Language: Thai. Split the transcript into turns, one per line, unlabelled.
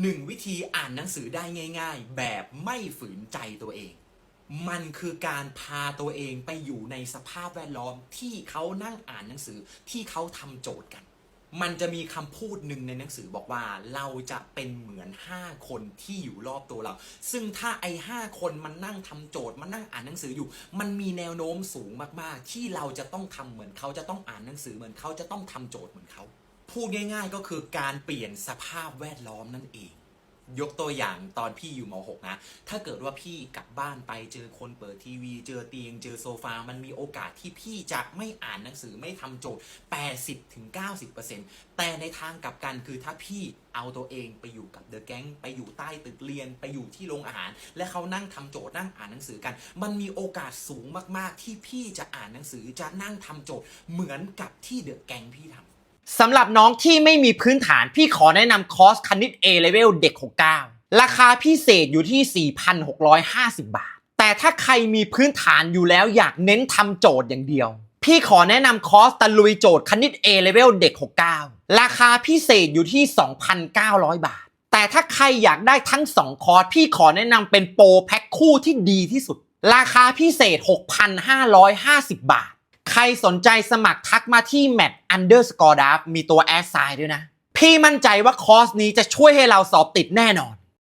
หนึ่งวิธีอ่านหนังสือได้ง่าย ๆ แบบไม่ฝืนใจตัวเอง มันคือการพาตัวเองไปอยู่ในสภาพแวดล้อมที่เขานั่งอ่านหนังสือที่เขาทำโจทย์กัน มันจะมีคำพูดหนึ่งในหนังสือบอกว่าเราจะเป็นเหมือน 5 คนที่อยู่รอบตัวเรา ซึ่งถ้าไอ้ห้าคนมันนั่งทำโจทย์มันนั่งอ่านหนังสืออยู่ มันมีแนวโน้มสูงมากๆ ที่เราจะต้องทำเหมือนเขาจะต้องอ่านหนังสือเหมือนเขาจะต้องทำโจทย์เหมือนเขา พูดง่ายๆก็คือการเปลี่ยนสภาพแวดล้อมนั่นเอง ยกตัวอย่างตอนพี่อยู่ม .6 นะ ถ้าเกิดว่าพี่กลับบ้านไปเจอคนเปิดทีวี เจอเตียง เจอโซฟา มันมีโอกาสที่พี่จะไม่อ่านหนังสือไม่ทำโจทย์ 80-90%แต่ในทางกลับกันคือถ้าพี่เอาตัวเองไปอยู่กับเดอะแก๊งไปอยู่ใต้ตึกเรียนไปอยู่ที่โรงอาหาร และเขานั่งทำโจทย์นั่งอ่านหนังสือกัน มันมีโอกาสสูงมากๆ ที่พี่จะอ่านหนังสือจะนั่งทำโจทย์เหมือนกับที่เดอะแก๊งพี่ทำ
สำหรับน้องที่ไม่มีพื้นฐานพี่ขอแนะนำคอร์สคณิต A Level เด็ก 69 ราคาพิเศษอยู่ที่ 4,650 บาท แต่ถ้าใครมีพื้นฐานอยู่แล้วอยากเน้นทำโจทย์อย่างเดียว พี่ขอแนะนำคอร์สตะลุยโจทย์คณิต A Level เด็ก 69 ราคาพิเศษอยู่ที่ 2,900 บาท แต่ถ้าใครอยากได้ทั้ง 2 คอร์สพี่ขอแนะนำเป็นโปรแพ็คคู่ที่ดีที่สุด ราคาพิเศษ 6,550 บาท ใครสนใจสมัครทักมาที่ mat underscore d a f มีตัวแอสไซด์ด้วยนะ พี่มั่นใจว่าคอร์สนี้จะช่วยให้เราสอบติดแน่นอน